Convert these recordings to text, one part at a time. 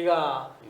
ఇక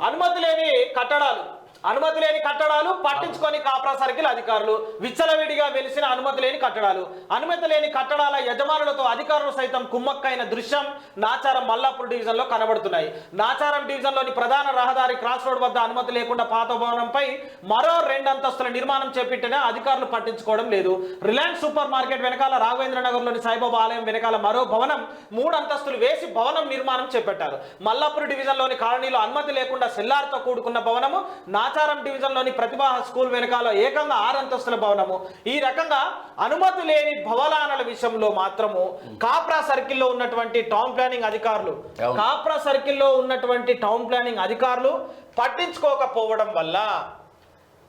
అనుమతి లేని కట్టడాలు. అనుమతి లేని కట్టడాలు పట్టించుకొని కాపరా సర్కిల్ అధికారులు విచ్చలవిడిగా వెలిసిన అనుమతి లేని కట్టడాలు. అనుమతి లేని కట్టడాల యజమానులతో అధికారులు సైతం కుమ్మక్కైన దృశ్యం నాచారం మల్లాపూర్ డివిజన్లో కనబడుతున్నాయి. నాచారం డివిజన్లోని ప్రధాన రహదారి క్రాస్ రోడ్ వద్ద అనుమతి లేకుండా పాత భవనంపై మరో రెండు అంతస్తుల నిర్మాణం చేపట్టినా అధికారులు పట్టించుకోవడం లేదు. రిలయన్స్ సూపర్ మార్కెట్ వెనకాల రాఘవేంద్ర నగర్లోని సాయిబాబా ఆలయం వెనకాల మరో భవనం మూడు అంతస్తులు వేసి భవనం నిర్మాణం చేపట్టారు. మల్లాపూర్ డివిజన్లోని కాలనీలో అనుమతి లేకుండా సెల్లార్తో కూడుకున్న భవనము నాచారం డివిజన్లోని ప్రతిభా స్కూల్ వెనకాల ఏకంగా ఆరు అంతస్తుల భవనము ఈ రకంగా అనుమతి లేని భవనాల విషయంలో మాత్రము కాప్రా సర్కిల్లో ఉన్నటువంటి టౌన్ ప్లానింగ్ అధికారులు. కాప్రా సర్కిల్లో ఉన్నటువంటి టౌన్ ప్లానింగ్ అధికారులు పట్టించుకోకపోవడం వల్ల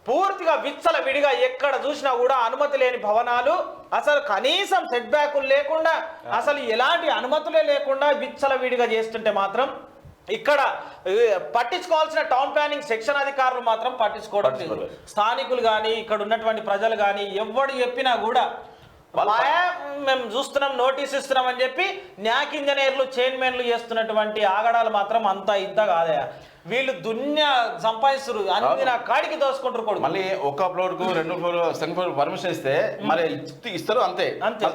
పూర్తిగా విచ్చల విడిగా ఎక్కడ చూసినా కూడా అనుమతి లేని భవనాలు అసలు కనీసం సెట్ బ్యాకులు లేకుండా అసలు ఎలాంటి అనుమతులే లేకుండా విచ్చల విడిగా చేస్తుంటే మాత్రం ఇక్కడ పట్టించుకోవాల్సిన టౌన్ ప్లానింగ్ సెక్షన్ అధికారులు మాత్రం పట్టించుకోవడం లేదు. స్థానికులు కానీ ఇక్కడ ఉన్నటువంటి ప్రజలు కానీ ఎవడు చెప్పినా కూడా వాళ్ళు "మాయా, మేము చూస్తున్నాం నోటీస్ ఇస్తున్నాం అని చెప్పి న్యాక్ ఇంజనీర్లు చైర్మన్లు చేస్తున్నటువంటి ఆగడాలు మాత్రం అంత ఇంత కాదయా వీళ్ళు దున్య సంపాదిస్తున్నారు అన్ని నా కాడికి దోసుకుంటారు కొడుకు మళ్ళీ ఒక ఫ్లోర్కు రెండు ఫ్లోర్ సెకండ్ ఫ్లోర్ పర్మిషన్ ఇస్తే మరి ఇస్తారు అంతే.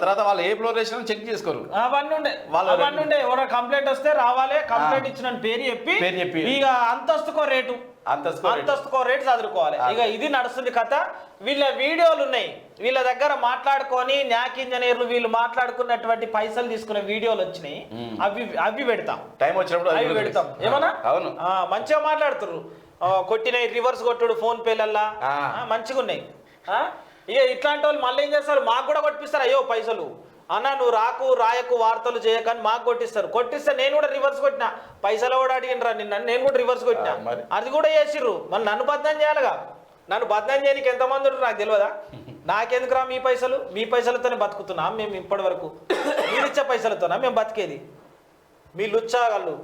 తర్వాత వాళ్ళు ఏ ఫ్లోర్ వేసినా చెక్ చేసుకోరు. అవన్నీ ఉండే వాళ్ళ అవన్నీ ఉండే. ఎవరో కంప్లైంట్ వస్తే రావాలి కంప్లైంట్ ఇచ్చిన పేరు చెప్పి పేరు చెప్పి. ఇక అంతస్తుకో రేటు. అంతస్తుకో రేటు. అంతస్తుకో రేటు చదువుకోవాలి. ఇక ఇది నడుస్తుంది కథ. వీళ్ళ వీడియోలు ఉన్నాయి. వీళ్ళ దగ్గర మాట్లాడుకొని న్యాక్ ఇంజనీర్లు వీళ్ళు మాట్లాడుకున్నటువంటి పైసలు తీసుకునే వీడియోలు వచ్చినాయి. అవి అవి పెడతాం. టైం వచ్చినప్పుడు అవి కూడా పెడతాం. ఏమన్నా? అవును. మంచిగా మాట్లాడుతుర్రు. ఆ, కొట్టిన రివర్స్ కొట్టుడు ఫోన్ పేలల్లా. మంచిగా ఉన్నాయి? ఇక ఇట్లాంటి వాళ్ళు మళ్ళీ ఏం చేస్తారు? మాకు కూడా కొట్టిస్తారు అయ్యో పైసలు. అన్న నువ్వు రాకు రాయకు వార్తలు చేయకని మాకు కొట్టిస్తారు. కొట్టిస్తే నేను కూడా రివర్స్ కొట్టిన. పైసలు కూడా అడిగినరా నిన్న? నేను కూడా రివర్స్ కొట్టిన? అది కూడా చేసిర్రు. మరి నన్ను బద్నాం చేయాలిగా? నన్ను బద్నాం చేయడానికి ఎంతమంది ఉంటారు నాకు తెలియదా నాకెందుకురా మీ పైసలు? మీ పైసలతోనే బతుకుతున్నాం మేము ఇప్పటి వరకు మీరు ఇచ్చే పైసలతోనా? మేము బతికేది. మీ లుచ్చాగాళ్ళు